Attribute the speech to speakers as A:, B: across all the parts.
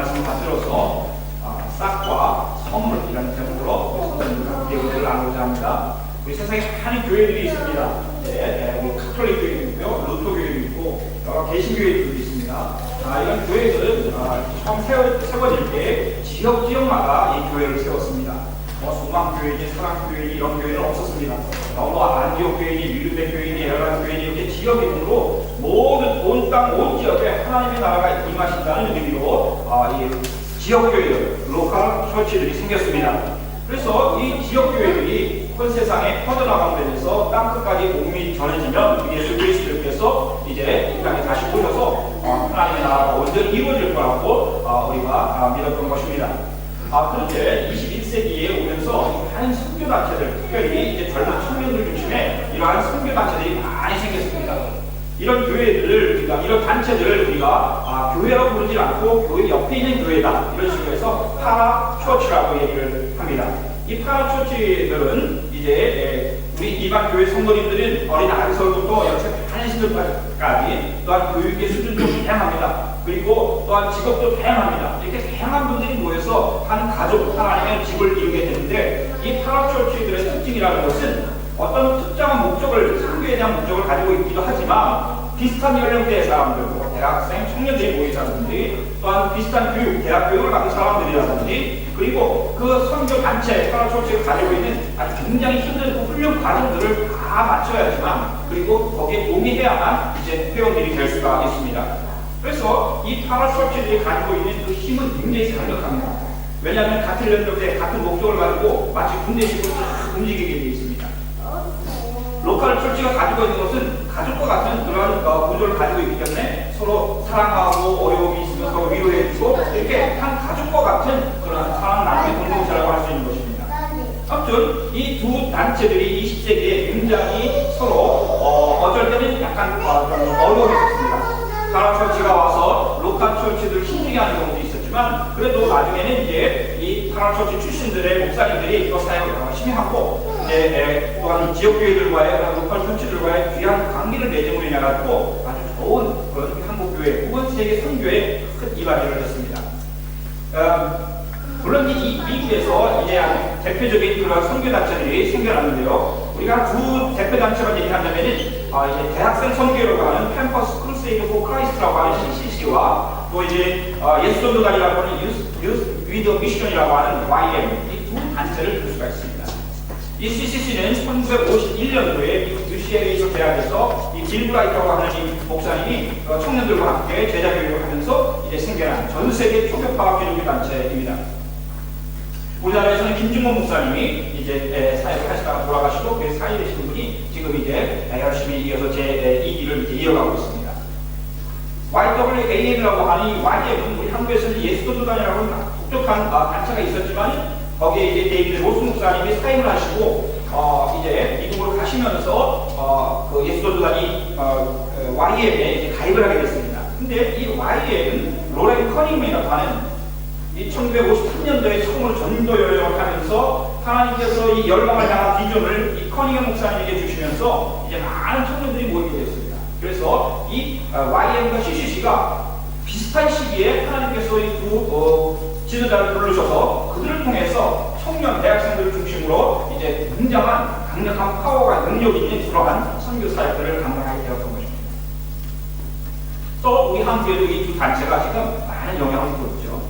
A: 말씀을 받들어서 아, 싹과 선물이라는 제목으로 교회를 나누고자 합니다. 우리 세상에 많은 교회들이 있습니다. 네, 네, 우리 카톨릭 교회도 있고요, 루터 교회도 있고, 여러 개신 교회들도 있습니다. 아, 이런 교회들은 아, 처음 세워, 세워질 때 지역 지역마다 이 교회를 세웠습니다. 뭐 소망교회니 사랑교회니 이런 교회는 없었습니다. 너무 안디옥 교회니 유르대 교회니 여러 교회니 이렇게 지역 이름으로 모든 온 땅 온 지역에 하나님의 나라가 임하신다는 의미로 아, 이 지역 교회들, 로컬 처치들이 생겼습니다. 그래서 이 지역 교회들이 온 세상에 퍼져나가면서 땅 끝까지 복음이 전해지면 예수 그리스도께서 이제 이 땅에 다시 오셔서 어, 하나님의 나라가 온전히 이루어질 거라고 어, 우리가 아, 믿었던 것입니다. 아, 그런데 21세기에 오면서 많은 선교단체들, 특별히 이제 젊은 청년들 중심에 이러한 선교단체들이. 이런 교회들을 우리가, 이런 단체들을 우리가 아, 교회라고 부르지 않고 교회 옆에 있는 교회다. 이런 식으로 해서 파라 초치라고 얘기를 합니다. 이 파라 초치들은 이제 에, 우리 일반 교회 성도님들은 어린 아이서부터 연세 많으신들까지 또한 교육의 수준도 다양합니다. 그리고 또한 직업도 다양합니다. 이렇게 다양한 분들이 모여서 한 가족 하나님의 집을 이루게 되는데 이 파라 초치들의 특징이라는 것은 어떤 특정한 목적을 상교에 대한 목적을 가지고 있기도 하지만 비슷한 연령대의 사람들, 뭐 대학생, 청년들이 사람들이 또한 비슷한 교육, 대학 교육을 받은 사람들이라든지 그리고 그 선교 단체, 파라초치가 가지고 있는 아주 굉장히 힘든 그 훈련 과정들을 다 맞춰야지만 그리고 거기에 동의해야만 이제 회원들이 될 수가 있습니다. 그래서 이 파라초치들이 가지고 있는 그 힘은 굉장히 강력합니다. 왜냐하면 같은 연령대, 같은 목적을 가지고 마치 군대식으로 쫙 움직이게 되어 있습니다. 로컬 철치가 가지고 있는 것은 가족과 같은 그런 어, 구조를 가지고 있기 때문에 서로 사랑하고 어려움이 있으면 서로 위로해주고 이렇게 한 가족과 같은 그런 사랑 나눔의 공동체라고 할 수 있는 것입니다. 아무튼 이 두 단체들이 20세기에 굉장히 서로 어, 어쩔 때는 약간 어, 좀 어려움했습니다. 가라 철치가 와서 로컬 철치들 힘들게 하는 경우도 있었지만 그래도 나중에는 이제 이 철치 출신들의 목사님들이 이거 사역을 열심히 하고 이제 에, 또한 지역 교회들과의 로컬 철치들과의 귀한 관계를 맺음으로 인해 가지고 아주 좋은 그런 한국 교회 혹은 세계 선교에 큰 이바지를 했습니다. 어, 물론 이 미국에서 이제 대표적인 그런 선교 단체들이 생겨났는데요. 우리가 두 대표 단체만 얘기한다면은 아, 이제 대학생 선교라고 하는 캠퍼스 크루세이드 포 크라이스트라고 하는 CCC와 또 이제 어, 예수 전도단이라고 하는 유스 위더 미션이라고 하는 YM 이 두 단체를 볼 수가 있습니다. 이 CCC는 1951년도에 미국 UCLA 대학에서 이 길브라이트라고 하는 이 목사님이 어, 청년들과 함께 제자 교육을 하면서 이제 생겨난 전 세계 초교파 기독교 단체입니다. 우리나라에서는 김중원 목사님이 이제 사역을 하시다가 돌아가시고 그 사이 되신 분이 지금 이제 열심히 이어서 제이 길을 이제 이어가고 있습니다. YWAM이라고 하는 이 YM은 우리 한국에서는 예수도단이라고 독특한 어, 단체가 있었지만 거기에 이제 데이비드 로스 목사님이 사임을 하시고 어, 이제 미국으로 가시면서 어, 그 예수도단이 어, 그 YM에 가입을 하게 됐습니다. 근데 이 YM은 로렌 커닝맨이라고 하는 이 1953년도에 처음으로 전도 여행을 하면서 하나님께서 이 열방을 향한 비전을 이 커닝엄 목사님에게 주시면서 이제 많은 청년들이 모이게 됐습니다. 그래서 이 YM과 CCC가 비슷한 시기에 하나님께서 이두 어, 지도자를 부르셔서 그들을 통해서 청년 대학생들을 중심으로 이제 굉장한 강력한 파워가 능력 있는 그러한 선교 사역들을 감당하게 되었던 것입니다. 또 우리 한국에도 이 두 단체가 지금 많은 영향을 주고 있죠.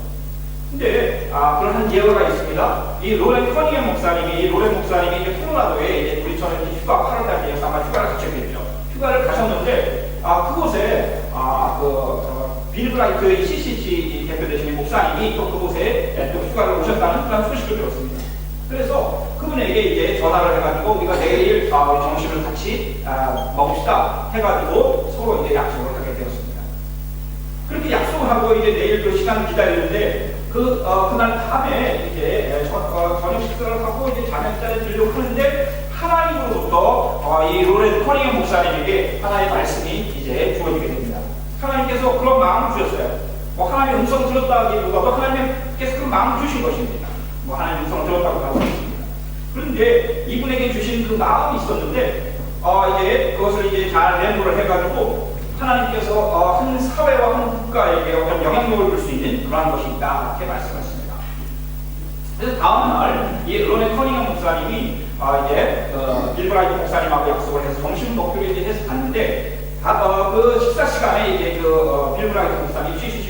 A: 근데 아, 그런 한 예화가 있습니다. 이 로렌 커닝엄 목사님이 로렌 목사님이 이제 콜로라도에 이제 우리 저는 이제 휴가 8월달에 아마 휴가를 가셨겠죠. 휴가를 가셨는데 아 그곳에 아그 어, 빌브라이트 이 CCC 대표 되시는 목사님이 또 그곳에 예, 또 휴가를 오셨다는 그런 소식을 들었습니다. 그래서 그분에게 이제 전화를 해가지고 우리가 내일 아, 우리 점심을 같이 아, 먹읍시다 해가지고 서로 이제 약속을 하게 되었습니다. 그렇게 약속을 하고 이제 내일 그 시간을 기다리는데 그 어, 그날 밤에 이제 저, 어, 저녁 식사를 하고 이제 저녁 식사를 드리려고 하는데 하나님으로부터 어, 이 로렌 커닝엄 목사님에게 하나의 말씀이 이제 주어지게 됩니다. 하나님께서 그런 마음을 주셨어요. 뭐 하나님의 음성 들었다기보다도 하나님께서 그 마음을 주신 것입니다. 뭐 하나님의 음성을 들었다고 할수 있습니다. 그런데 이분에게 주신 그 마음이 있었는데 어, 이제 그것을 이제 잘 메모를 해가지고 하나님께서 어, 한 사회와 한 국가에게 어떤 영향력을 줄 수 있는 그러한 것이 있다 이렇게 말씀하십니다. 그래서 다음 날이 론의 커닝엄 목사님이 아, 이제 어, 빌브라이트 목사님하고 약속을 해서 점심 먹기로 이제 해서 갔는데 다, 어, 그 식사 시간에 이제 그 어, 빌브라이트 목사님이 어, 대표-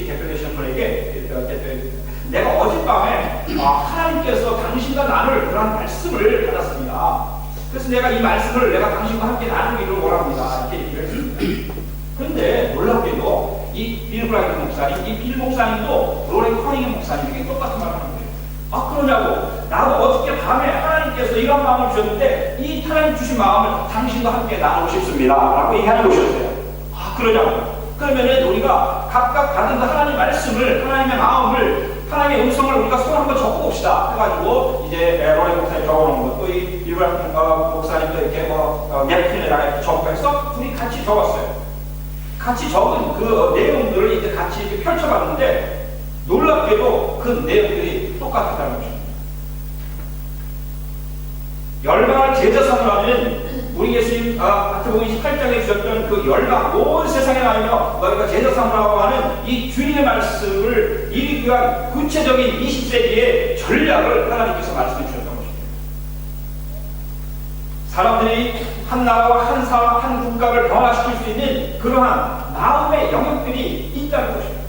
A: 내가 어젯밤에 아, 하나님께서 당신과 나눌 그런 말씀을 받았습니다. 그래서 내가 이 말씀을 내가 당신과 함께 나누기를 원합니다. 이렇게 얘기를 했습니다. 그런데 놀랍게도 이 빌브라이트 목사님, 이 빌 목사님도 로렌 커닝엄 목사님에게 똑같은 말을 하는 거예요. 아 그러냐고 나도 어저께 밤에 하나님께서 이런 마음을 주셨는데 이 하나님 주신 마음을 당신과 함께 나누고 싶습니다 라고 얘기하는 것이었어요 아 그러냐고 그러면은 우리가 각각 받은 그 하나님 말씀을 하나님의 마음을 하나님의 음성을 우리가 손 한번 적어봅시다 해가지고 이제 로레 목사님 적어놓은 것도 이 일반 어, 목사님도 이렇게 뭐 어, 냅킨에다가 이렇게 적어서 둘이 같이 적었어요 같이 적은 그 내용들을 이제 같이 이렇게 펼쳐봤는데 놀랍게도 그 내용들이 똑같았다는 것입니다. 열방을 제자상으로 하는 우리 예수님 아, 마태복음 28장에 주셨던 그 열방 온 세상에 나며 너희가 제자상으로 하는 이 주님의 말씀을 이루기 위한 구체적인 20세기의 전략을 하나님께서 말씀해 주셨던 것입니다. 사람들이 한 나라와 한 사람, 한 국가를 변화시킬 수 있는 그러한 마음의 영역들이 있다는 것입니다.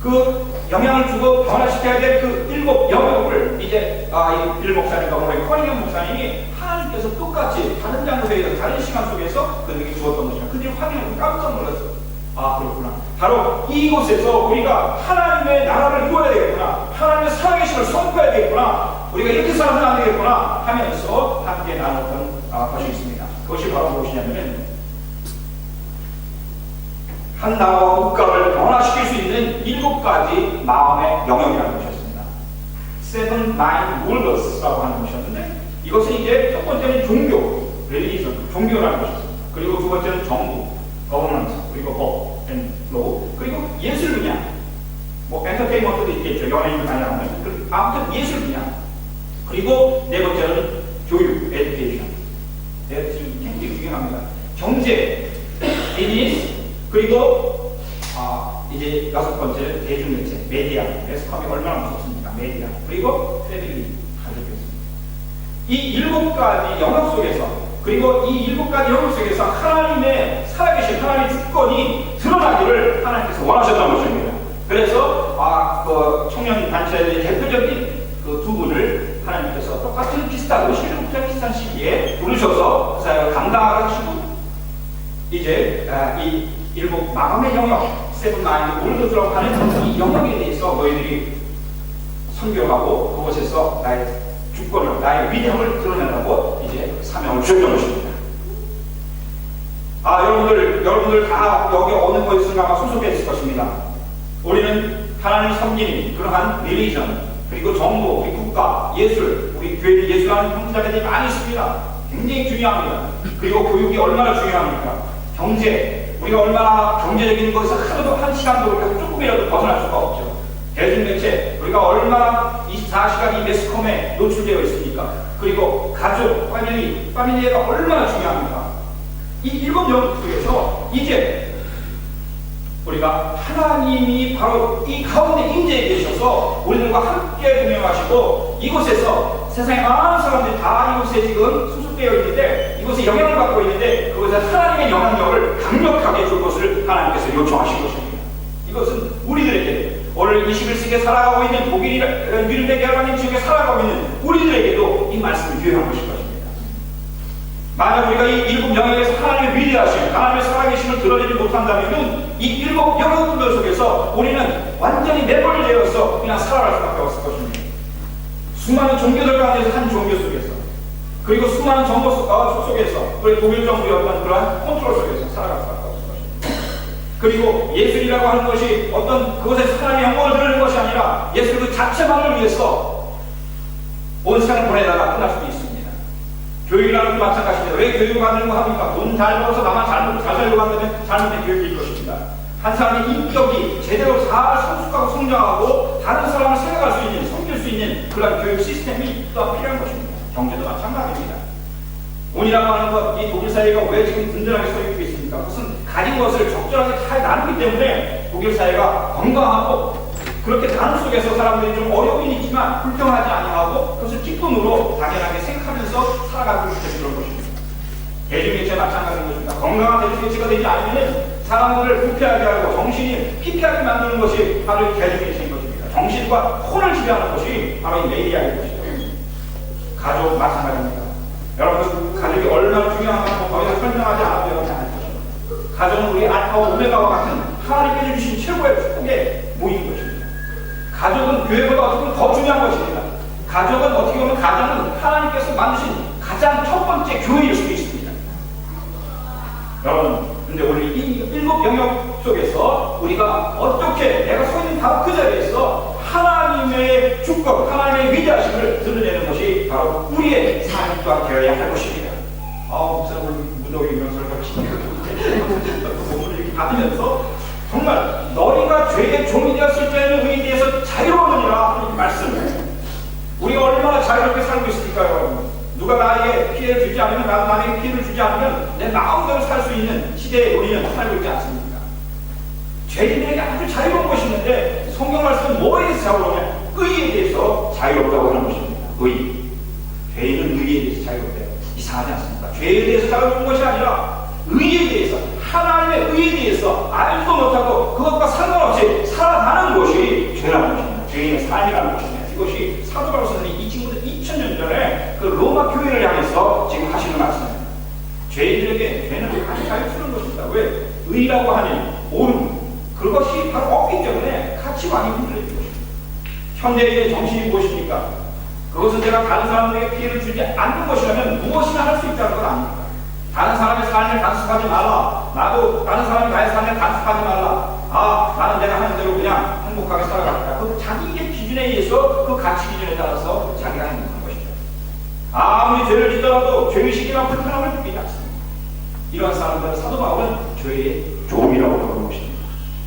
A: 그 영향을 주고 변화시켜야 될 그 일곱 영역을 이제 아, 이빌 목사님과 오늘 커닝엄 목사님이 하나님께서 똑같이 다른 장소에서 다른 시간 속에서 그들에게 주었던 것입니다. 그들이 확인하고 깜짝 놀랐어요. 아 그렇구나. 바로 이곳에서 우리가 하나님의 나라를 이루어야 되겠구나. 하나님의 살아계심을 선포해야 되겠구나. 우리가 이렇게 살아서는 안 되겠구나 하면서 함께 나눴던 아, 것이 있습니다. 그것이 바로 무엇이냐면은 한 나라와 국가를 변화시킬 수 있는 일곱 가지 마음의 영역이라는 것이었습니다. Seven Mind Rulers라고 하는 것이었는데 이것은 이제 첫 번째는 종교, religion, 종교라는 것이었습니다. 그리고 두 번째는 정부, government, 그리고 법, and law, 그리고 예술 분야, 뭐 엔터테인먼트도 있겠죠. 연예인도 많이 나오는. 그 아무튼 예술 분야. 그리고 네 번째는 교육, education. education 굉장히 중요합니다. 경제, business, 그리고 아, 이제 여섯 번째 대중매체 메디아 매스컴이 얼마나 무섭습니까 메디아 그리고 패밀리. 이 일곱 가지 영역 속에서 그리고 이 일곱 가지 영역 속에서 하나님의 살아계신 하나님의 주권이 드러나기를 하나님께서 원하셨던 것입니다. 그래서 아, 그 청년 단체의 대표적인 그 두 분을 하나님께서 똑같은 비슷한 56년 비슷한 시기에 부르셔서 그 사역을 감당하시고 이제 아, 이 일곱 마음의 영역, 세븐 마인드 올드라고 하는 이 영역에 대해서 너희들이 선교하고 그곳에서 나의 주권을, 나의 위대함을 드러내라고 이제 사명을 주셨던 것입니다. 아, 여러분들, 여러분들 다 여기 어느 곳에선가 소속해 있을 것입니다. 우리는 하나님 섬기는 그러한 리리전, 그리고 정부, 우리 국가, 예술, 우리 교회에 예술하는 형제자매들이 많이 있습니다. 굉장히 중요합니다. 그리고 교육이 얼마나 중요합니까? 경제, 우리가 얼마나 경제적인 것에서 하루도 한 시간도 우리가 조금이라도 벗어날 수가 없죠. 대중매체, 우리가 얼마나 24시간 이 매스컴에 노출되어 있습니까? 그리고 가족, 파밀리, 파밀리가 얼마나 중요합니까? 이 일곱 영역 속에서 이제 우리가 하나님이 바로 이 가운데 임재해 계셔서 우리들과 함께 동행하시고 이곳에서 세상에 많은 사람들이 다 이곳에 지금 소속되어 있는데 이곳에 영향을 받고 있는데 그곳에 하나님의 영향력을 강력하게 줄 것을 하나님께서 요청하신 것입니다. 이것은 오늘 21세기에 살아가고 있는 독일이라 미르베 게르만님 지역에 살아가고 있는 우리들에게도 이 말씀이 유효한 것일 것입니다. 만약 우리가 이 일곱 영역에서 하나님의 위대하심, 하나님의 살아계심을 드러내지 못한다면 이 일곱 영역들 속에서 우리는 완전히 내버려 되어서 그냥 살아갈 수밖에 없을 것입니다. 수많은 종교들 가운데서 한 종교 속에서 그리고 수많은 정보 속, 어, 속에서 우리 독일 정부의 어떤 그러한 컨트롤 속에서 살아갈 수밖에. 그리고 예술이라고 하는 것이 어떤 그것에서 하나님의 영광을 드러내는 것이 아니라 예술 그 자체만을 위해서 온 세상을 보내다가 끝날 수도 있습니다. 교육이라는 것도 마찬가지입니다. 왜 교육을 받는고 합니까? 돈 잘 벌어서 나만 잘 먹고 잘 살려고 한다면 잘못된 교육일 것입니다. 한 사람의 인격이 제대로 잘 성숙하고 성장하고 다른 사람을 생각할 수 있는, 섬길 수 있는 그런 교육 시스템이 또 필요한 것입니다. 경제도 마찬가지입니다. 돈이라고 하는 것, 이 독일 사회가 왜 지금 든든하게 서 있고 있습니까? 그것은 가진 것을 적절하게 잘 나누기 때문에 독일 사회가 건강하고 그렇게 나눔 속에서 사람들이 좀 어려움이 있지만 불평하지 아니하고 그것을 기쁨으로 당연하게 생각하면서 살아가고 있는 그런 것입니다. 대중개체 마찬가지인 것입니다. 건강한 대중개체가 되지 않으면 사람들을 불쾌하게 하고 정신이 피폐하게 만드는 것이 바로 이 대중개체인 것입니다. 정신과 혼을 지배하는 것이 바로 이 메디아인 것이죠. 가족 마찬가지입니다. 여러분 가족이 얼마나 중요한가 더 이상 설명하지 않아도 것입니다. 가족은 우리 알파와 오메가와 같은 하나님께서 주신 최고의 축복에 모인 것입니다. 가족은 교회보다 어떻게 보면 더 중요한 것입니다. 가족은 어떻게 보면 가정은 하나님께서 만드신 가장 첫 번째 교회일 수도 있습니다. 여러분, 근데 오늘 이 일곱 영역 속에서 우리가 어떻게 내가 서 있는 바로 그 자리에서 하나님의 주권, 하나님의 위대하심을 드러내는 것이 바로 우리의 또한 되어야 할 것입니다. 아, 목사님 오늘 무더기 명설을 하시니까 본문을 이렇게 받으면서 정말 너희가 죄의 종이 되었을 때는 의에 대해서 자유로우니라 하는 말씀. 우리가 얼마나 자유롭게 살고 여러분? 누가 나에게 피해를 주지 않으면 나도 나에게 피해를 주지 않으면 내 마음대로 살 수 있는 시대에 우리는 살고 있지 않습니까? 죄인들에게 아주 자유로운 것이 있는데 성경 말씀은 뭐에 대해서 자유로우냐? 의에 대해서 자유롭다고 하는 것입니다. 의. 죄인은 의에 대해서 자유롭대요. 이상하지 않습니까? 죄에 대해서 자유로운 것이 아니라 의에 대해서 하나님의 의에 대해서 알지도 못하고 그것과 상관없이 살아가는 것이 죄라는 것입니다. 죄인의 삶이라는 것입니다. 이것이 사도 바울 선생님이 이 친구들 2000년 전에 그 로마 교회를 향해서 지금 하시는 말씀입니다. 죄인들에게 죄는 아주 자유스러운 것입니다. 왜? 의라고 하는 옳음 그것이 바로 없기 때문에 가치관이 흔들리는 것입니다. 현대인의 정신이 무엇입니까? 그것은 내가 다른 사람들에게 피해를 주지 않는 것이라면 무엇이나 할 수 있다는 건 아닙니다. 다른 사람의 삶을 간섭하지 말라. 나도 다른 사람이 나의 삶을 간섭하지 말라. 아, 나는 내가 하는 대로 그냥 행복하게 살아가겠다. 그 자기의 기준에 의해서 그 가치 기준에 따라서 자기가 행복한 것이죠. 아무리 죄를 짓더라도 죄의식이나 불편함을 느끼지 않습니다. 이런 사람들은 사도 바울은 죄의 종이라고 부르는 것입니다.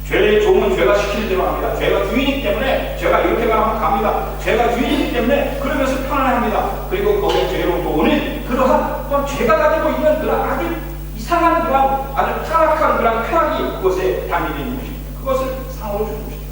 A: 죄의 종은 죄가 시키는 대로 합니다. 죄가 주인이기 때문에 죄가 이렇게 가면 갑니다. 죄가 주인이기 때문에 그러면서 편안합니다. 그리고 거기에 죄로 도는 그러한 또 죄가 가지고 있는 그런 아주 이상한 그런 아주 타락한 그런 쾌락이 그것에 담겨 있는 것입니다. 그것을 상으로 주는 것입니다.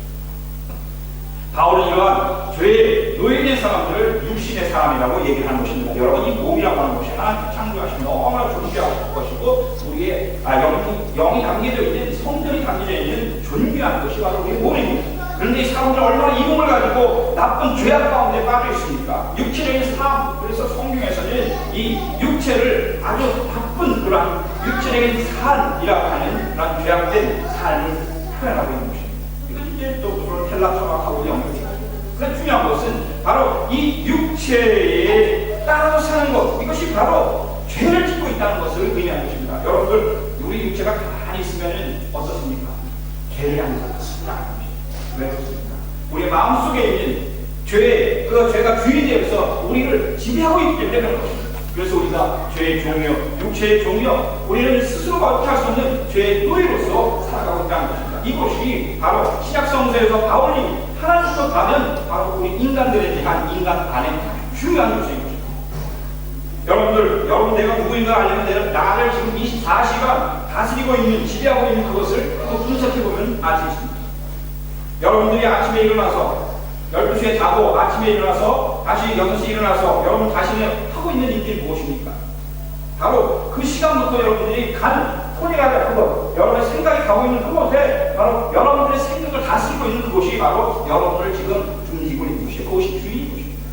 A: 바울은 이러한 죄의 노예된 사람들을 육신의 사람이라고 얘기를 하는 것입니다. 여러분, 이 몸이라고 하는 것이 하나님 창조하신 너무나 존귀한 것이고, 우리의 아, 영이, 영이 담겨져 있는 성들이 담겨져 있는 존귀한 것이 바로 우리의 몸입니다. 그런데 이 사람들은 얼마나 이 몸을 가지고 나쁜 죄악 가운데 빠져 있습니까? 육체적인 삶, 육체를 아주 나쁜 그런 육체적인 삶이라고 하는 그런 죄악된 삶을 표현하고 있는 것입니다. 이건 이제 또 그런 텔라 철학하고. 그런데 중요한 것은 바로 이 육체에 따라서 사는 것 이것이 바로 죄를 짓고 있다는 것을 의미하는 것입니다. 여러분들 우리 육체가 가만히 있으면 어떻습니까? 하는 것 같습니다. 왜 그렇습니까? 우리의 마음속에 있는 죄, 그 죄가 주인이 되어서 우리를 지배하고 있기 때문에 그런 것입니다. 그래서 우리가 죄의 종이요, 육체의 종이요, 우리는 스스로가 어떻게 할수 없는 죄의 노예로서 살아가고 있다는 것입니다. 이것이 바로 신약성서에서 바울이 하나님부터 받은 바로 우리 인간들에 대한 인간 안의 중요한 요소인 것입니다. 여러분들, 여러분 내가 누구인가 알려면 내가 나를 지금 24시간 다스리고 있는, 지배하고 있는 그것을 분석해보면 알 수 있습니다. 여러분들이 아침에 일어나서 12시에 자고 아침에 일어나서 다시 6시에 일어나서 여러분 자신의 하고 있는 일들이 무엇입니까? 바로 그 시간부터 여러분들이 간 폰이라는 그것, 여러분의 생각이 가고 있는 그곳에 바로 여러분들의 생각을 다스리고 있는 그곳이 바로 여러분을 지금 움직이고 있는 곳이에요. 그것이 주인인 것입니다.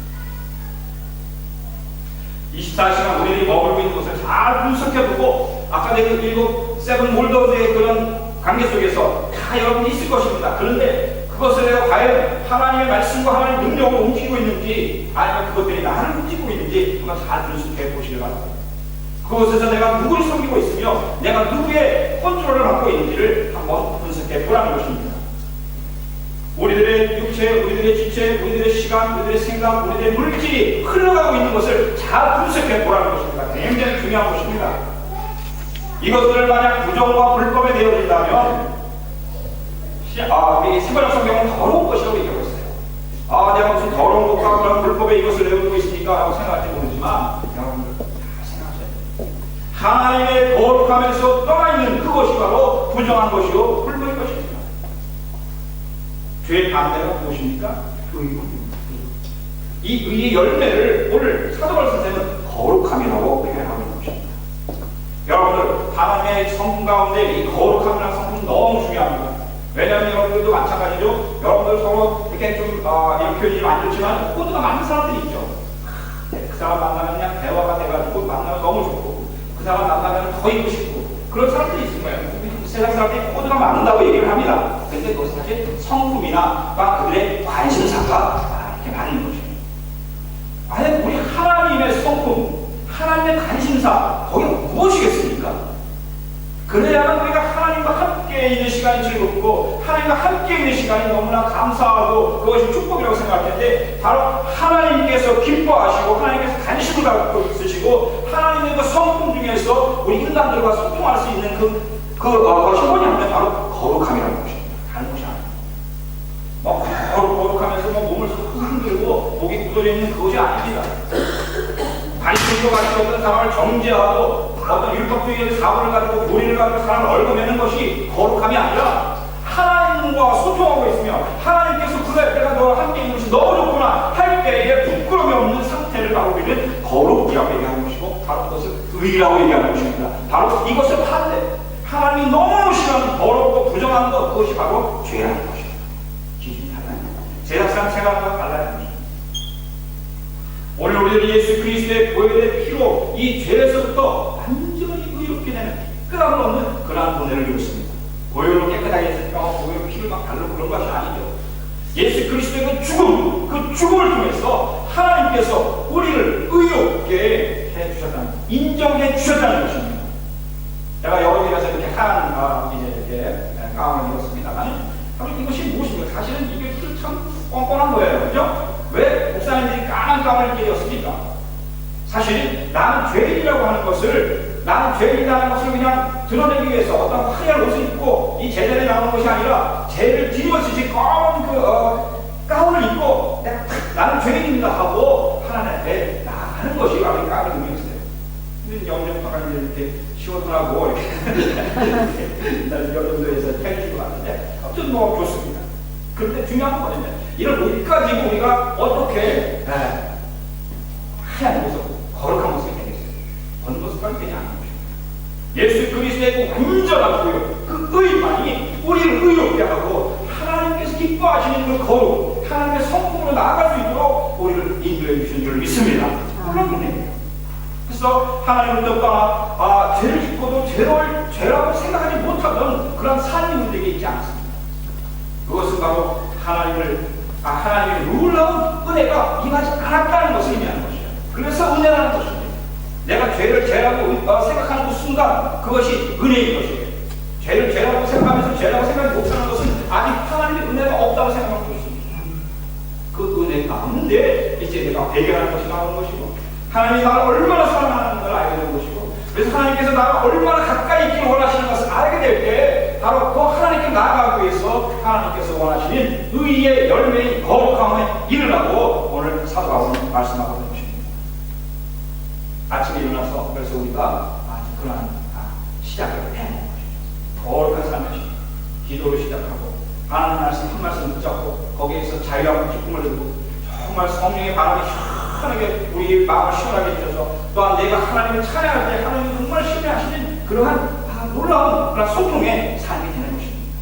A: 24시간 우리들이 머물고 있는 것을 잘 분석해보고 아까 내가 일곱 세븐 몰더즈의 그런 관계 속에서 다 여러분이 있을 것입니다. 그런데 그것을 내가 과연 하나님의 말씀과 하나님의 능력으로 움직이고 있는지 아니면 그것들이 나를 움직이고 있는지 한번 잘 분석해 보시기 바랍니다. 그곳에서 내가 누구를 섬기고 있으며 내가 누구의 컨트롤을 받고 있는지를 한번 분석해 보라는 것입니다. 우리들의 육체, 우리들의 지체, 우리들의 시간, 우리들의 생각, 우리들의 물질이 흘러가고 있는 것을 잘 분석해 보라는 것입니다. 굉장히 중요한 것입니다. 이것들을 만약 부정과 불법에 되어진다면 아, 우리 세번역 성경은 더러운 것이라고 얘기하고 있어요. 아, 내가 무슨 더러운 것과 그런 불법에 이것을 외우고 있으니까 하고 생각할지 모르지만 여러분들 다 생각하셔야 돼요. 하나님의 거룩하면서 떠나 있는 그것이 바로 부정한 것이요 훌륭의 것입니다. 죄의 반대가 무엇입니까? 의입니다. 이 의의 열매를 오늘 사도발 선생은 거룩함이라고 표현하고 있는 것입니다. 여러분들 하나님의 성품 가운데 이 거룩함이라는 성품 너무 중요합니다. 왜냐하면 여러분들도 마찬가지죠. 여러분들 서로 이렇게 좀 어, 이런 표현이 안 좋지만 코드가 맞는 사람들이 있죠. 네, 그 사람 만나면 그냥 대화가 돼가지고 만나면 너무 좋고 그 사람 만나면 더 있고 싶고 그런 사람들이 있을 거예요. 세상 사람들이 코드가 맞는다고 얘기를 합니다. 근데 그것은 사실 성품이나 그들의 관심사가 이렇게 맞는 것입니다. 만약 우리 하나님의 성품, 하나님의 관심사, 거기가 무엇이겠습니까? 그래야만 우리가 하나님과 함께 있는 시간이 즐겁고 하나님과 함께 있는 시간이 너무나 감사하고 그것이 축복이라고 생각할 텐데 바로 하나님께서 기뻐하시고 하나님께서 관심을 갖고 있으시고 하나님의 그 성품 중에서 우리 인간들과 소통할 수 있는 그, 그 어, 것이 뭐냐면 바로 거룩함이라는 것입니다. 다른 것이 아닙니다. 뭐 거룩, 거룩하면서 뭐 몸을 흔들고 목이 굳어져 있는 그것이 아닙니다. 관심도 가지고 어떤 사람을 정죄하고 어떤 율법주의의 사고를 가지고 도리를 가지고 사람을 얽어매는 것이 거룩함이 아니라 하나님과 소통하고 있으며 하나님께서 그래 내가 너와 함께 있는 것이 너무 좋구나 할 때에 부끄러움이 없는 상태를 바로 우리는 거룩이라고 얘기하는 것이고 바로 그것을 의라고 얘기하는 것입니다. 바로 이것을 반대 하나님이 너무 싫어하는 더럽고 부정한 것 그것이 바로 죄라는 것입니다. 기준이 달라요. 제사상 생각과 것입니다. 오늘 우리들이 예수 그리스도의 보혈의 피로 이 죄에서부터 완전히 의롭게 되는 깨끗함을 얻는 그러한 은혜를 누렸습니다. 보혈로 깨끗하게 했으니까 보혈로 피를 막 바르고 그런 것이 아니죠. 예수 그리스도의 그 죽음, 그 죽음을 통해서 하나님께서 우리를 의롭게 해주셨다는, 인정해 주셨다는 것입니다. 제가 여러분에서 이렇게 한, 아, 이제 이렇게 가운을 입었습니다만, 이것이 무엇입니까? 사실은 이게 참 뻔뻔한 거예요. 그죠? 왜 목사님들이 입게 되었습니까? 사실 나는 죄인이라고 하는 것을 나는 죄인이라는 것을 그냥 드러내기 위해서 어떤 화려한 옷을 입고 이 제자리에 나오는 것이 아니라 죄를 뒤집어 쓰지 검은 그 어, 가운을 입고 내가 탁 나는 죄인입니다 하고 하나님 앞에 나가는 것이 바로 이 까만 의미였어요. 근데 영접파가 이렇게 시원하고 이렇게 여정도에서 태주고 왔는데 아무튼 뭐 좋습니다. 그런데 중요한 건 뭐냐면 이런 옷 가지고 우리가 어떻게 에, 하얀 모습, 거룩한 모습이 되겠어요. 어느 모습까지 되지 않는 것입니다. 예수 그리스도의 그 완전한 보혈, 그 의만이 우리를 의롭게 하고 하나님께서 기뻐하시는 그 거룩, 하나님의 성품으로 나아갈 수 있도록 우리를 인도해 주신 줄 믿습니다. 물론 그입니다 그래서 하나님을 떠나 아, 죄를 짓고도 죄를 죄라고 생각하지 못하던 그런 삶이 우리에게 있지 않습니다. 그것은 바로 하나님을 아, 하나님의 놀라운 은혜가 임하지 않았다는 것을 것이에요. 그래서 은혜라는 것입니다. 내가 죄를 죄라고 어, 생각하는 그 순간 그것이 은혜인 것이에요. 죄를 죄라고 생각하면서 죄라고 생각하지 못하는 것은 아직 하나님의 은혜가 없다고 생각하고 있습니다. 그 은혜가 없는데 이제 내가 배경하는 것이 나오는 것이고 하나님이 나를 얼마나 사랑하는 걸 알게 되는 것이고 그래서 하나님께서 나가 얼마나 가까이 있기를 원하시는 것을 알게 될 때 바로 그 하나님께 나아가기 위해서 하나님께서 원하시는 의의 열매인 거룩함에 이르라고 오늘 사도 바울은 말씀하고 있는 것입니다. 아침에 일어나서 그래서 우리가 아주 그러한 아, 시작을 하는 것이죠. 거룩한 삶을 기도를 시작하고 하나님 말씀 한 말씀 붙잡고 거기에서 자유하고 기쁨을 누리고 정말 성령의 바람이 시원하게 우리 마음을 시원하게 해줘서 또한 내가 하나님을 찬양할 때 하나님이 정말 신뢰하시는 그러한 아, 놀라운 그런 소통의 삶이 되는 것입니다.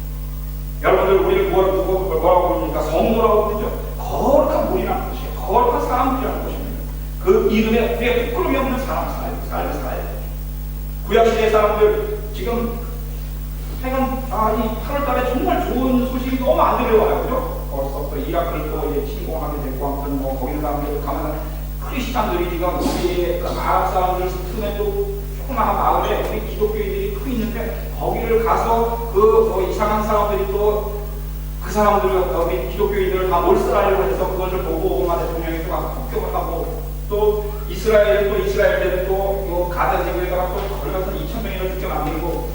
A: 여러분들 우리를 뭐라고, 뭐라고 부릅니까? 성도라고 부르죠. 거룩한 분이라는 것이에요. 거룩한 사람들이라는 것입니다. 그 이름에 우리가 부끄러움이 없는 사람 삶을 살아야 돼요. 구약시대 사람들 지금 최근 아, 이 8월 달에 정말 좋은 소식이 너무 안 들려와요. 그죠? 벌써부터 이라크를 또 이제 침공하게 됐고 아무튼 뭐 거기를 가면 가면 크리스찬들이 지금 우리의 그 아랍 사람들 틈에도 조그마한 마을에 우리 기독교인들이 크 있는데 거기를 가서 그 뭐 이상한 사람들이 또 그 사람들을 우리 기독교인들을 다 몰살하려고 해서 그것을 보고 오마 대통령이 또 폭격을 하고 또 이스라엘 또 이스라엘들은 또 가자 지구에다가 또 걸려서 2천 명이나 죽게 만들고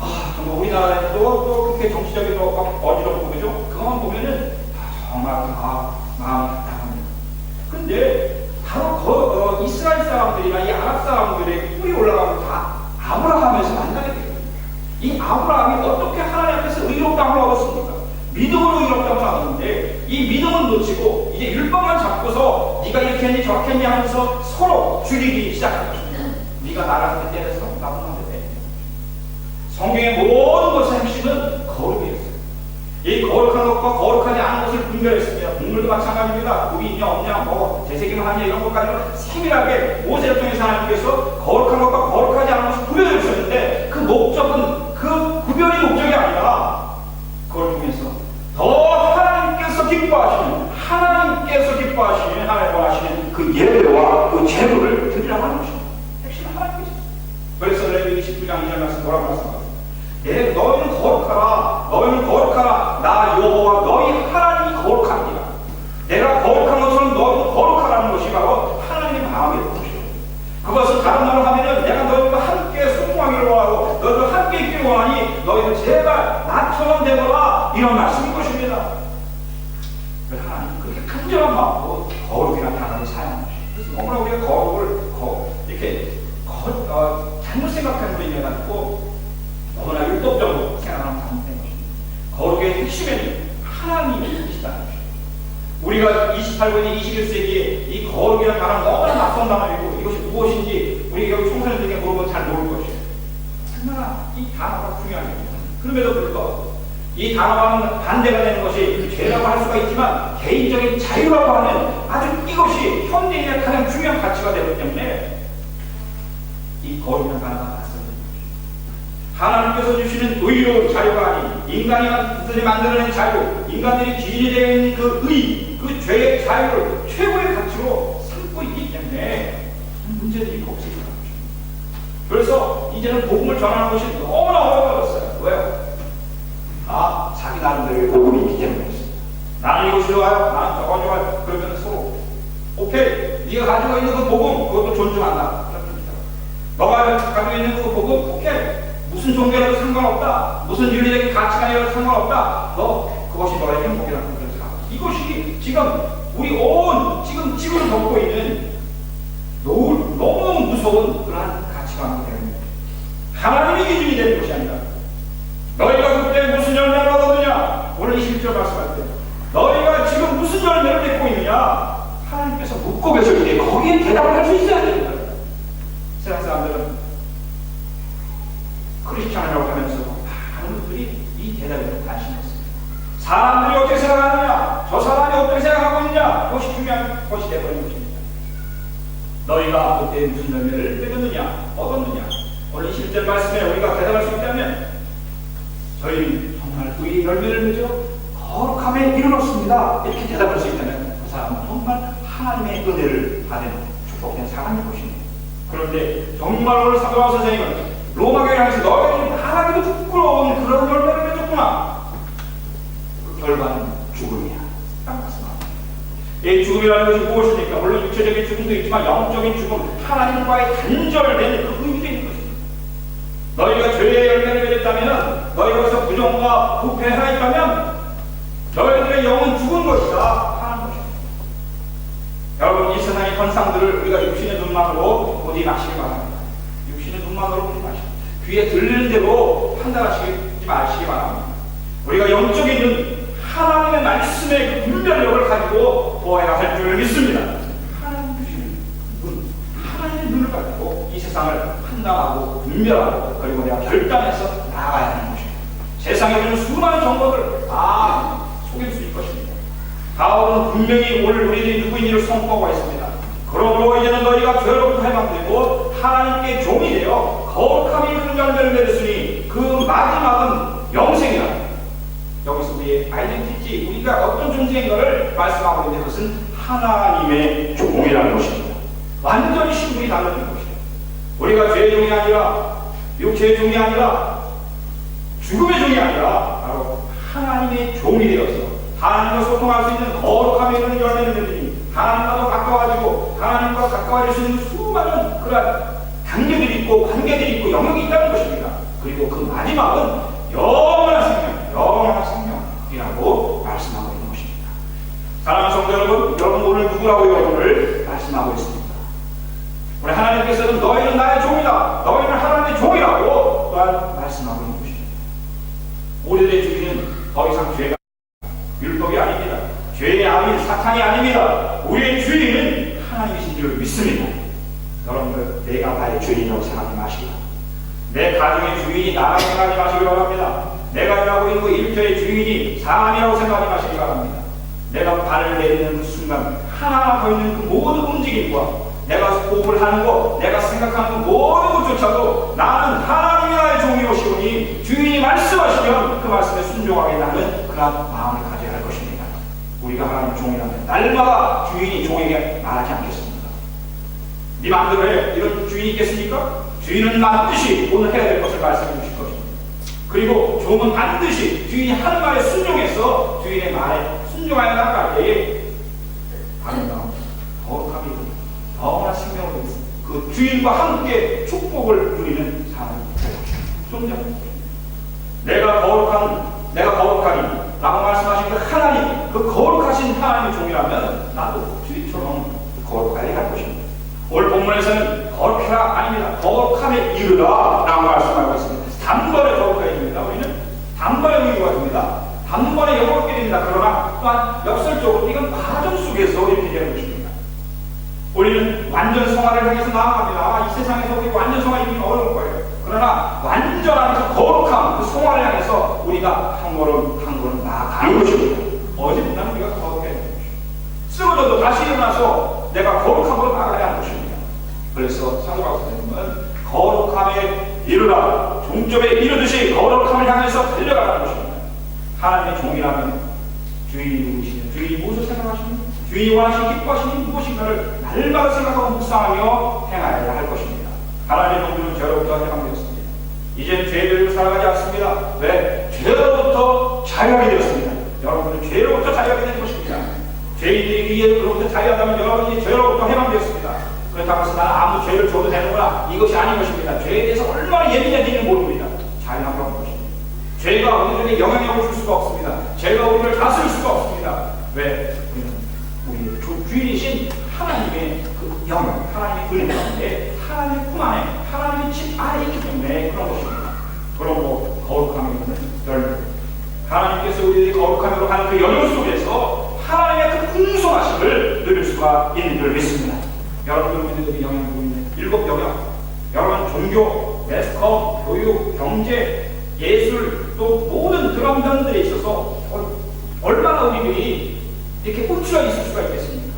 A: 아, 정말 우리나라에도 또 그렇게 정치적인 거 어지럽고 그죠? 그것만 보면은 아, 정말 아, 마음이 답답합니다. 근데 바로 그 어, 이스라엘 사람들이나 이 아랍 사람들의 뿔이 올라가고 다 아브라함에서 만나게 돼요. 이 아브라함이 어떻게 하나님 앞에서 의롭다함을 얻었습니까? 믿음으로 의롭다함을 얻었는데 이 믿음은 놓치고 이제 네가 저렇게 했니 하면서 서로 죽이기 시작한 것입니다. 네가 나를 한대 때려서 나도 한대 때려. 성경의 모든 것의 핵심은 거룩이었어요. 이 거룩한 것과 거룩하지 않은 것을 분별했습니다. 국물도 마찬가지입니다. 굽이 있냐 없냐 뭐 재새김을 하냐 이런 것까지는 세밀하게 모세를 통해서 하나님께서 거룩한 것과 거룩하지 않은 것을 구별해 주셨는데 그 목적은 그 구별이 목적이 아니라 그걸 통해서 더 하나님께서 기뻐하시는 하나님께서 기뻐하시는 하나님 원하시는 그 예배와 그 제도를 드리라고 하는 것입니다. 핵심은 하나님께서 그래서 레위기 19장 2절 말씀 뭐라고 말씀하세요? 너무나 우리가 거룩을 거, 이렇게 거, 어, 잘못 생각하는 분이 가지고 너무나 율법적으로 생각하는 잘못된 것입니다. 거룩의 핵심에는 하나님이 계시다는 것입니다. 우리가 28번이 21세기에 이 거룩이라는 단어가 너무나 낯선 단어이고 이것이 무엇인지 우리 여기 청소년들에게 물어보면 잘 모를 것이에요. 얼마나 이 단어가 중요한 겁니다. 그럼에도 불구하고 이 단어와는 반대가 되는 것이 죄라고 할 수가 있지만 개인적인 자유라고 하는 것이 현대인의 가장 중요한 가치가 되기 때문에 이 거룩이라는 단어가 낯선 하나님께서 주시는 의로운 자유가 아닌 인간이 만들어낸 자유, 인간들이 기인이 되어 있는 그 의, 그 죄의 자유를 최고의 가치로 삼고 있기 때문에 문제들이 없어지는 거죠. 그래서 이제는 복음을 전하는 것이 너무나 어려워졌어요. 왜요? 아, 자기 나름대로의 복음이 있기 때문이었어요. 나는 이거 좋아요, 나는 저거 좋아요. 그러면 서로 오케이, 네가 가지고 있는 그 복음 그것도 존중한다. 너가 가지고 있는 그 복음 오케이. 무슨 종교라도 상관없다. 무슨 윤리적인 가치관이라도 상관없다. 너 그것이 너의 행복이라는 것을 생각. 이것이 지금 우리 온 지금 지구를 덮고 있는 너무, 너무 무서운 그러한 가치관이 되는 거예요. 하나님이 기준이 되는 것이 아니라 너희가 그때 무슨 열매를 얻었느냐? 오늘 21절 말씀할 때 너희가 지금 무슨 열매를 맺고 있느냐? 하나님께서 묻고 계실 때 거기에 대답을 할 수 있어야 됩니다. 세상 사람들은 크리스찬이라고 하면서 많은 분들이 이 대답에 관심이 없습니다. 사람들이 어떻게 생각하느냐, 저 사람이 어떻게 생각하고 있느냐, 그것이 중요한 것이 되어버린 것입니다. 너희가 그때 무슨 열매를 맺었느냐, 얻었느냐, 오늘 21절 말씀에 우리가 대답할 수 있다면 저희는 정말 그의 열매를 맺어 거룩함에 이르렀습니다. 이렇게 대답할 수 있다면 하나님의 은혜를 받은 축복된 사람일 것입니다. 그런데 정말 오늘 사도와 선생님은 로마 교회 향해서 너희는 말하기도 부끄러운 그런 열매를 맺었구나. 그 결과는 죽음이야. 딱 말씀합니다. 이 죽음이라는 것이 무엇입니까? 물론 육체적인 죽음도 있지만 영적인 죽음, 하나님과의 단절된 그 의미가 있는 것입니다. 너희가 죄의 열매를 맺었다면, 너희로서 부정과 부패가 있다면, 너희들의 영은 죽은 것이다. 하는 것입니다. 여러분, 이 세상의 현상들을 우리가 육신의 눈만으로 보지 마시기 바랍니다. 육신의 눈만으로 보지 마시고 귀에 들리는 대로 판단하시지 마시기 바랍니다. 우리가 영적인 눈, 하나님의 말씀의 그 분별력을 가지고 보아야 할 줄 믿습니다. 하나님 주시는 눈, 하나님의 눈을 가지고 이 세상을 판단하고 분별하고 그리고 내가 결단해서 나아가야 하는 것입니다. 세상에 있는 수많은 정보들 다 속일 수 있을 것입니다. 바울은 분명히 오늘 우리들이 누구인지를 선포하고 있습니다. 그러므로 이제는 너희가 죄로부터 해방되고 하나님께 종이 되어 거룩함이 큰 열매를 맺었으니 그 마지막은 영생이라. 여기서 우리의 아이덴티티, 우리가 어떤 존재인가를 말씀하고 있는데 그것은 하나님의 종이라는 것입니다. 완전히 신분이 달라진 것입니다. 우리가 죄의 종이 아니라 육체의 종이 아니라 죽음의 종이 아니라 바로 하나님의 종이 되어서 하나님과 소통할 수 있는 거룩함에 있는 열매를 맺으니 하나님과도 가까워지고 하나님과 가까워질 수 있는 수많은 그러한 장르들 있고 관계들 있고 영역이 있다는 것입니다. 그리고 그 마지막은 영원한 생명, 영원한 생명이라고 말씀하고 있는 것입니다. 사랑하는 성도 여러분, 여러분 오늘 누구라고 여러분을 말씀하고 있습니다. 우리 하나님께서는 너희는 나의 종이다. 너희는 하나님의 종이라고 또한 말씀하고 있는 것입니다. 우리들의 주인은 더 이상 죄가 율법이 아닙니다. 죄의 아닌 사탄이 아닙니다. 우리의 주인은 하나님이신 줄 믿습니다. 여러분들 내가 나의 주인이라고 생각하지 마시고 내 가정의 주인이 나라고 생각하지 마시기 바랍니다. 내가 일하고 있는 그 일터의 주인이 사람이라고 생각하지 마시기 바랍니다. 내가 발을 내딛는 그 순간 하나 더 있는 그 모든 움직임과 내가 호흡을 하는 것, 내가 생각하는 그 모든 것조차도 나는 하나님이 나의 종이오시오니 주인이 말씀하시면 그 말씀에 순종하게 나는 그런 마음을 가져야 할 것입니다. 우리가 하나님 종이라면 날마다 주인이 종에게 말하지 않겠습니까? 네 마음대로 해. 이런 주인이 있겠습니까? 주인은 반드시 오늘 해야 될 것을 말씀해 주실 것입니다. 그리고 종은 반드시 주인이 하는 말에 순종해서 주인의 말에 순종하여 나갈 때에 아름다운 거룩함이 너무나 생명을 얻습니다. 그 주인과 함께 축복을 누리는. 내가 거룩한 내가 거룩하니 라고 말씀하신 그 하나님 그 거룩하신 하나님의 종이라면 나도 주인처럼 거룩하게 할 것입니다. 본문에서는 거룩해라 아닙니다. 거룩함에 이르라 라고 말씀하고 있습니다. 단번에 거룩하게 됩니다. 우리는 단번에 의미가 됩니다. 단번에 영업게 됩니다. 그러나 또한 역설적으로 이건 과정 속에서 이렇게 되는 것입니다. 우리는 완전 성화를 향해서 나아갑니다. 아마 이 세상에서 우리 완전 성화 이루기 어려울 거예요. 그러나 완전한 그 거룩함, 그 성화를 향해서 우리가 한 걸음 한 걸음 나아가는 것입니다. 어제보다 우리가 거룩해야 되는 것입니다. 쓰러져도 다시 일어나서 내가 거룩함으로 나가야 하는 것입니다. 그래서 사도바울 선생님은 거룩함에 이르라 종점에 이르듯이 거룩함을 향해서 달려가라는 것입니다. 하나님의 종이라면 주인이 누구시냐 주인이 무엇을 생각하시는 주인이 원하시는 기뻐하시는 무엇인가를 날마다 생각하고 묵상하며 행하여야 할 것입니다. 하나님의 종들은 죄로부터 해방되었습니다. 이제 죄를 살아가지 않습니다. 왜? 죄로부터 자유하게 되었습니다. 여러분은 죄로부터 자유하게 된 것입니다. 죄인들이 이로부터 자유하다면 여러분이 죄로부터 해방되었습니다. 그렇다고 해서 나는 아무 죄를 줘도 되는구나. 이것이 아닌 것입니다. 죄에 대해서 얼마나 예민한지는 모릅니다. 자유하게 한 것입니다. 죄가 우리에게 영향력을 줄 수가 없습니다. 죄가 우리를 다스릴 수가 없습니다. 왜? 우리 주, 주인이신 하나님의 그 영역, 하나님의 그림 가운데 하나님의 품 안에 하나님의 집 안에 있기 때문에 그런 것입니다. 그러고 거룩함이 있는 열매. 하나님께서 우리들이 거룩함으로 하는 그 연유 속에서 하나님의 그 풍성하심을 누릴 수가 있는 줄 믿습니다. 여러분들 우리들이 영향을 보고 있는 일곱 영역. 여러분 종교, 매스컴, 교육, 경제, 예술 또 모든 그런 면들에 있어서 얼- 얼마나 우리들이 이렇게 우쭐어 있을 수가 있겠습니까?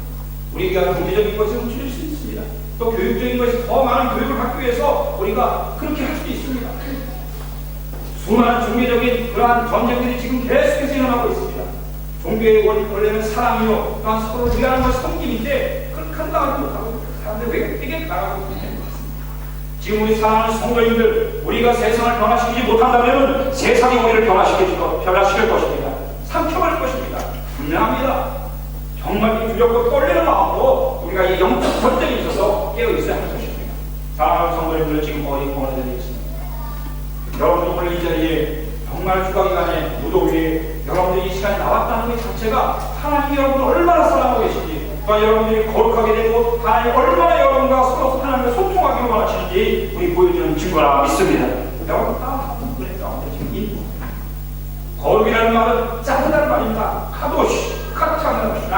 A: 우리가 경제적인 것에 우쭐일 수 있습니다. 또 교육적인 것에 더 많은 교육을 받기 위해서 우리가 그렇게 할 수도 있습니다. 수많은 종교적인 그러한 전쟁들이 지금 계속해서 일어나고 있습니다. 종교의 원- 원래는 사랑이요 또한 서로 위하는 것이 섬김인데 한다고 못하고 사람들 왜 뛰게 나가고 있는 것 같습니다. 지금 우리 사랑하는 성도님들 우리가 세상을 변화시키지 못한다면 세상이 우리를 변화시킬, 것- 변화시킬 것입니다. 삼켜버릴 것입니다. 분명합니다. 정말 이 두렵고 떨리는 마음으로 우리가 이 영적 전쟁에 있어서 깨어 있어야 할 것입니다. 사랑하는 성도님들 지금 어디 공헌해 드리겠습니다. 여러분들 오늘 이 자리에 정말 휴가기간에 무더위에 여러분들이 이 시간에 나왔다는 것 자체가 하나님이 여러분을 얼마나 사랑하고 계신지 또 여러분들이 거룩하게 되고 하나님 얼마나 여러분과 서로 하나님과 소통하기를 원하시는지 우리 보여주는 증거라 믿습니다. 있고 거룩이라는 말은 짜증나는 말입니다. 카도시, 카타는 것이